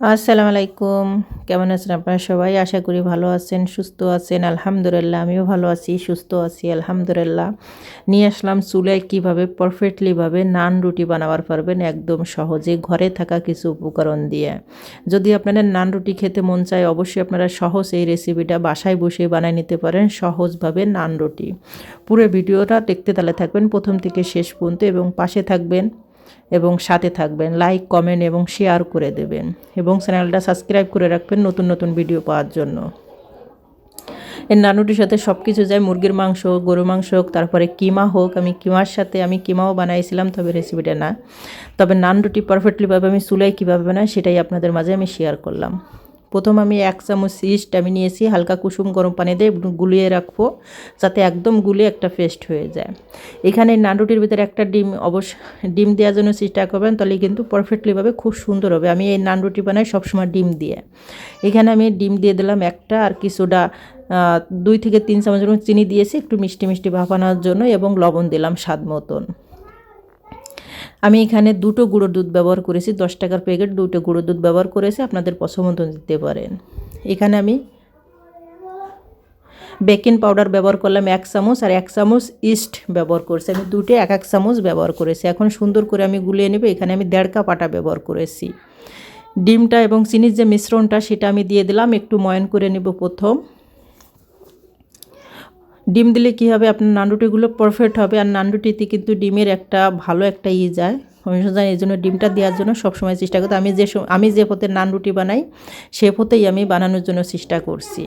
আসসালামু আলাইকুম কেমন আছেন আপনারা সবাই? আশা করি ভালো আছেন, সুস্থ আছেন। আলহামদুলিল্লাহ, আমিও ভালো আছি, সুস্থ আছি, আলহামদুলিল্লাহ। নিয়ে আসলাম চুলায় কীভাবে পারফেক্টলিভাবে নান রুটি বানাবার পারবেন একদম সহজে, ঘরে থাকা কিছু উপকরণ দিয়ে। যদি আপনাদের নান রুটি খেতে মন চায়, অবশ্যই আপনারা সহজ এই রেসিপিটা বাসায় বসে বানিয়ে নিতে পারেন সহজভাবে নান রুটি। পুরো ভিডিওটা দেখতে তাহলে থাকবেন প্রথম থেকে শেষ পর্যন্ত এবং পাশে থাকবেন এবং সাথে থাকবেন। লাইক কমেন্ট এবং শেয়ার করে দেবেন। এবং চ্যানেলটা সাবস্ক্রাইব করে রাখবেন নতুন নতুন ভিডিও পাওয়ার জন্য। এর নানুটির সাথে সব কিছু যায়। মুরগির মাংস হোক গরু মাংস হোক, তারপরে কিমা হোক, আমি কিমার সাথে আমি কিমাও বানাইছিলাম, তবে রেসিপিটা না। তবে নান রুটি পারফেক্টলিভাবে আমি চুলাই কীভাবে বানাই, সেটাই আপনাদের মাঝে আমি শেয়ার করলাম। প্রথম আমি এক চামচ ইস্ট আমি নিয়েছি, হালকা কুসুম গরম পানি দিয়ে গুলিয়ে রাখব, যাতে একদম গুলিয়ে একটা পেস্ট হয়ে যায়। এখানে নানরুটির ভিতরে একটা ডিম অবশ্য ডিম দেওয়ার জন্য চেষ্টা করবেন, তাহলে কিন্তু পারফেক্টলিভাবে খুব সুন্দর হবে। আমি এই নানরুটি বানাই সবসময় ডিম দিয়ে। এখানে আমি ডিম দিয়ে দিলাম একটা আর কিছুটা দুই থেকে তিন চামচ চিনি দিয়েছি, একটু মিষ্টি মিষ্টি ভাপানোর জন্য এবং লবণ দিলাম স্বাদ মতন। আমি এখানে দুটো গুঁড়ো দুধ ব্যবহার করেছি, দশ টাকার প্যাকেট দুটো গুঁড়ো দুধ ব্যবহার করেছি, আপনাদের পছন্দ দিতে পারেন। এখানে আমি বেকিং পাউডার ব্যবহার করলাম এক চামচ আর এক চামচ ইস্ট ব্যবহার করেছি। আমি দুটো এক এক চামচ ব্যবহার করেছি। এখন সুন্দর করে আমি গুলিয়ে নেব। এখানে আমি দেড় কাপ আটা ব্যবহার করেছি। ডিমটা এবং চিনির যে মিশ্রণটা, সেটা আমি দিয়ে দিলাম। একটু ময়ন করে নেব প্রথম। ডিম দিলে কী হবে? আপনার নানরুটিগুলো পারফেক্ট হবে। আর নানরুটিতে কিন্তু ডিমের একটা ভালো একটা ই যায়। জানি এই জন্য ডিমটা দেওয়ার জন্য সবসময় চেষ্টা করতে। আমি যে আমি যে পথে নান রুটি বানাই, সে পথেই আমি বানানোর জন্য চেষ্টা করছি।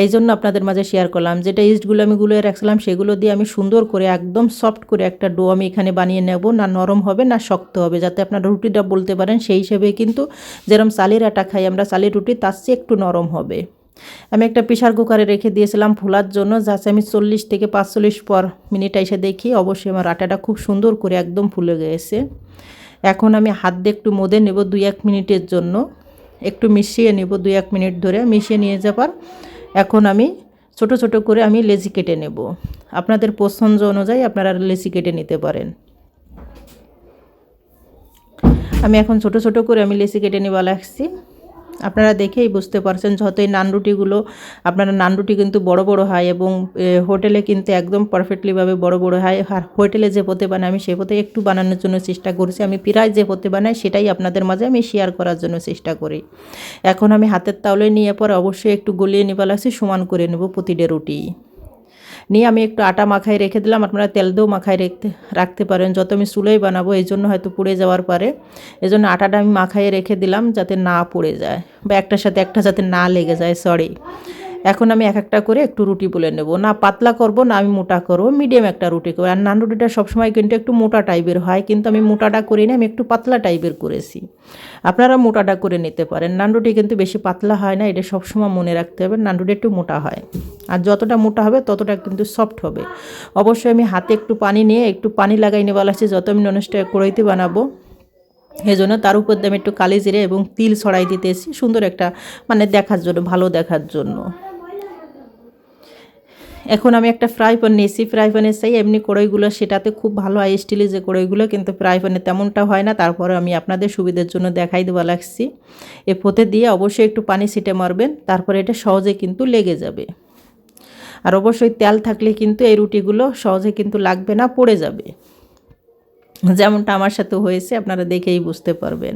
এই জন্য আপনাদের মাঝে শেয়ার করলাম যেটা ইস্টগুলো আমি গুলোয় রাখছিলাম, সেগুলো দিয়ে আমি সুন্দর করে, একদম সফট করে একটা ডো আমি এখানে বানিয়ে নেব। না নরম হবে, না শক্ত হবে, যাতে আপনার রুটিটা বলতে পারেন। সেই হিসেবে কিন্তু যেরকম চালের আটা খাই আমরা, চালের রুটি তার চেয়ে একটু নরম হবে। আমি একটা প্রেশার কুকারে রেখে দিয়েছিলাম ফোলার জন্য যাতে আমি চল্লিশ থেকে পাঁচচল্লিশ পর মিনিট এসে দেখি, অবশ্যই আমার আটাটা খুব সুন্দর করে একদম ফুলে গেছে। এখন আমি হাত দিয়ে একটু মোদে নেব দুই এক মিনিটের জন্য। একটু মিশিয়ে নেব দুই এক মিনিট ধরে, মিশিয়ে নিয়ে যাবার। এখন আমি ছোট ছোট করে আমি লেজি কেটে নেব। আপনাদের পছন্দ অনুযায়ী আপনারা লেজি কেটে নিতে পারেন। আমি এখন ছোট ছোট করে আমি লেসি কেটে নিবা লাগছি আপনারা দেখেই বুঝতে পারছেন যতই নান রুটিগুলো, আপনারা নান রুটি কিন্তু বড় বড় হয় এবং হোটেলে কিন্তু একদম পারফেক্টলিভাবে বড় বড় হয়। আর হোটেলে যে পথে বানাই, আমি সে পথে একটু বানানোর জন্য চেষ্টা করছি। আমি প্রায় যে পথে বানাই, সেটাই আপনাদের মাঝে আমি শেয়ার করার জন্য চেষ্টা করি। এখন আমি হাতের তাওলে নিয়ে পর অবশ্যই একটু গলিয়ে নিবা লাগছি, সমান করে নেব প্রতিটা রুটি। নিয়ে আমি একটু আটা মাখায় রেখে দিলাম। আপনারা তেল দিয়েও মাখায় রেখতে, রাখতে পারেন। যত আমি চুলোই বানাবো, এই জন্য হয়তো পুড়ে যাওয়ার পরে। এই জন্য আটাটা আমি মাখায় রেখে দিলাম যাতে না পুড়ে যায় বা একটার সাথে একটা যাতে না লেগে যায় সরি এখন আমি এক একটা করে একটু রুটি বলে নেব। না পাতলা করব, না আমি মোটা করব মিডিয়াম একটা রুটি করব। আর নান রুটিটা সবসময় কিন্তু একটু মোটা টাইপের হয়, কিন্তু আমি মোটাটা করিনি আমি একটু পাতলা টাইপের করেছি। আপনারা মোটাটা করে নিতে পারেন। নান রুটি কিন্তু বেশি পাতলা হয় না, এটা সবসময় মনে রাখতে হবে, নান রুটি একটু মোটা হয়। আর যতটা মোটা হবে, ততটা কিন্তু সফট হবে। অবশ্যই আমি হাতে একটু পানি নিয়ে, একটু পানি লাগাই নেওয়া লাগছে, যত আমি ননস্টে কড়াইতে বানাবো জন্য তার উপর দিয়ে আমি একটু কালি জিরে এবং তিল ছড়াই দিতেছি, সুন্দর একটা মানে দেখার জন্য, ভালো দেখার জন্য। এখন আমি একটা ফ্রাই প্যান নিয়েছি। ফ্রাই প্যানের চাই এমনি কড়াইগুলো, সেটাতে খুব ভালো হয় স্টিলের যে কড়াইগুলো, কিন্তু ফ্রাই প্যানে তেমনটা হয় না। তারপরে আমি আপনাদের সুবিধার জন্য দেখাই দেওয়া লাগছি এ পোতে দিয়ে অবশ্যই একটু পানি ছিটে মারবেন, তারপরে এটা সহজে কিন্তু লেগে যাবে। আর অবশ্যই তেল থাকলে কিন্তু এই রুটিগুলো সহজে কিন্তু লাগবে না, পড়ে যাবে। যেমনটা আমার সাথে হয়েছে, আপনারা দেখেই বুঝতে পারবেন।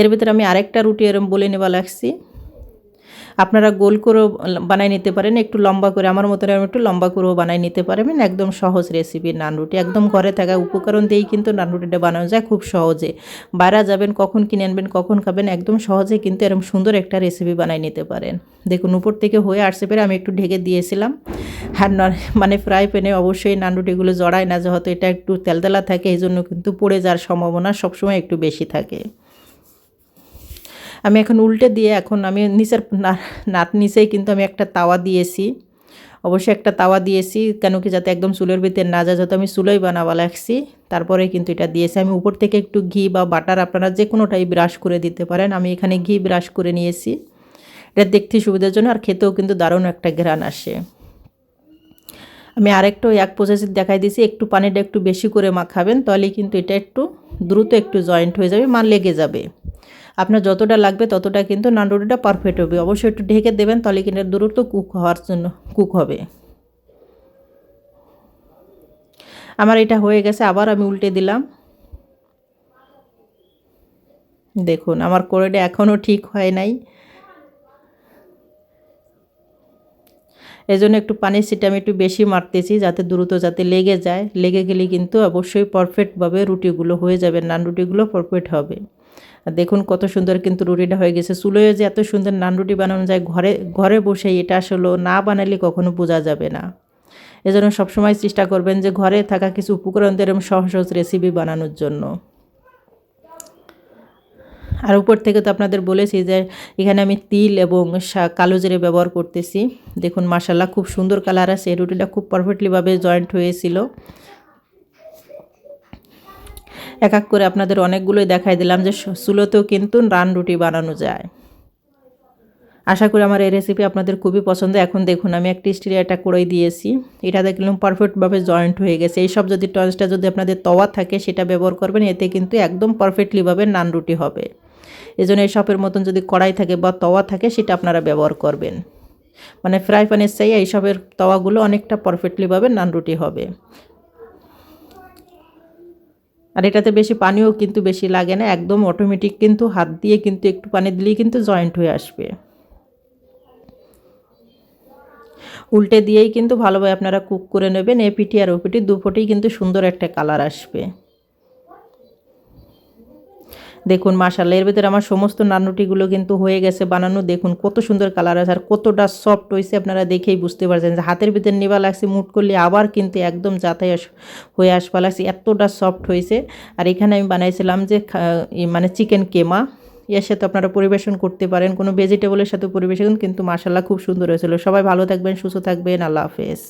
এর ভিতরে আমি আরেকটা রুটি এরম বলে নেওয়া লাগছি আপনারা গোল করেও বানাই নিতে পারেন, একটু লম্বা করে, আমার মতো একটু লম্বা করেও বানাই নিতে পারবেন, একদম সহজ রেসিপি নান রুটি, একদম ঘরে থাকা উপকরণ দিয়েই কিন্তু নান রুটিটা বানানো যায় খুব সহজে। বাইরে যাবেন, কখন কিনে আনবেন, কখন খাবেন, একদম সহজে কিন্তু এরকম সুন্দর একটা রেসিপি বানাই নিতে পারেন। দেখুন, উপর থেকে হয়ে আসতে পেরে আমি একটু ঢেকে দিয়েছিলাম। আর মানে ফ্রাই প্যানে অবশ্যই নান রুটিগুলো জড়ায় না, যেহেতু এটা একটু তেলতেলা থাকে এই জন্য কিন্তু পড়ে যাওয়ার সম্ভাবনা সবসময় একটু বেশি থাকে। আমি এখন উল্টে দিয়ে এখন আমি নিচের নাত নিচেই কিন্তু আমি একটা তাওয়া দিয়েছি। অবশ্যই একটা তাওয়া দিয়েছি, কেন কি যাতে একদম চুলের ভিতরে না যায়, যাতে আমি চুলোই বানাবা লাগছি। তারপরে কিন্তু এটা দিয়েছি। আমি উপর থেকে একটু ঘি বা বাটার আপনারা যে কোনোটাই ব্রাশ করে দিতে পারেন। আমি এখানে ঘি ব্রাশ করে নিয়েছি। এটা দেখতে সুবিধার জন্য আর খেতেও কিন্তু দারুণ একটা ঘ্রাণ আসে। আমি আরেকটু এক প্রসেসে দেখাই দিয়েছি একটু পানিটা একটু বেশি করে মাখাবেন তাহলে কিন্তু এটা একটু দ্রুত একটু জয়েন্ট হয়ে যাবে, মা লেগে যাবে। আপনার যতটা লাগবে ততটা কিন্তু নান রুটিটা পারফেক্ট হবে। অবশ্যই একটু ঢেকে দেবেন, তাহলে কিন্তু দ্রুত কুক হওয়ার জন্য কুক হবে। আমার এটা হয়ে গেছে, আবার আমি উল্টে দিলাম। দেখুন, আমার কোরেটা এখনও ঠিক হয় নাই। এজন্য একটু পানির সিটা আমি একটু বেশি মারতেছি, যাতে দ্রুত যাতে লেগে যায়। লেগে গেলে কিন্তু অবশ্যই পারফেক্টভাবে রুটিগুলো হয়ে যাবে, নান রুটিগুলো পারফেক্ট হবে। দেখুন কত সুন্দর কিন্তু রুটিটা হয়ে গেছে। চুলোয় যে এত সুন্দর নান রুটি বানানো যায়, ঘরে ঘরে বসে এটা আসলে না বানালে কখনো বোঝা যাবে না। এজন্য সবসময় চেষ্টা করবেন যে ঘরে থাকা কিছু উপকরণ দিয়ে সহজ সহজ রেসিপি বানানোর জন্য। আর উপর থেকে তো আপনাদের বলেছি যে এখানে আমি তিল এবং কালো জিরে ব্যবহার করতেছি। দেখুন মাসাল্লাহ খুব সুন্দর কালার আছে, রুটিটা খুব পারফেক্টলিভাবে জয়েন্ট হয়েছিল। এক এক করে আপনাদের অনেকগুলোই দেখাই দিলাম যে চুলোতেও কিন্তু রান রুটি বানানো যায়। আশা করি আমার এই রেসিপি আপনাদের খুবই পছন্দ। এখন দেখুন, আমি একটি স্টিলের একটা কড়াই দিয়েছি। এটা দেখলাম পারফেক্টভাবে জয়েন্ট হয়ে গেছে। এইসব যদি টয়েসটা যদি আপনাদের তওয়া থাকে, সেটা ব্যবহার করবেন। এতে কিন্তু একদম পারফেক্টলিভাবে নান রুটি হবে। এই জন্য এই সবের মতন যদি কড়াই থাকে বা তওয়া থাকে, সেটা আপনারা ব্যবহার করবেন। মানে ফ্রাই প্যানের চাই এইসবের তওয়াগুলো অনেকটা পারফেক্টলিভাবে নান রুটি হবে। আর এটাতে বেশি পানিও কিন্তু বেশি লাগে না, একদম অটোমেটিক কিন্তু হাত দিয়ে কিন্তু একটু পানি দিলেই কিন্তু জয়েন্ট হয়ে আসবে। উল্টে দিয়েই কিন্তু ভালোভাবে আপনারা কুক করে নেবেন এপিটি পিটি আর ও দুপোটেই দুপটেই কিন্তু সুন্দর একটা কালার আসবে। দেখুন মাসাল্লাহ এর ভিতরে আমার সমস্ত নানুটিগুলো কিন্তু হয়ে গেছে বানানো। দেখুন, কত সুন্দর কালার আছে আর কতটা সফট হয়েছে, আপনারা দেখেই বুঝতে পারছেন যে হাতের ভিতরে নেবা লাগছে, মুট করলে আবার কিন্তু একদম যাতাই হয়ে আসবা লাগছে, এতটা সফট হয়েছে। আর এখানে আমি বানাইছিলাম যে মানে চিকেন কেমা। এর সাথে আপনারা পরিবেশন করতে পারেন, কোনো ভেজিটেবলের সাথে পরিবেশন, কিন্তু মাসাল্লাহ খুব সুন্দর হয়েছিল। সবাই ভালো থাকবেন, সুস্থ থাকবেন, আল্লাহ হাফেজ।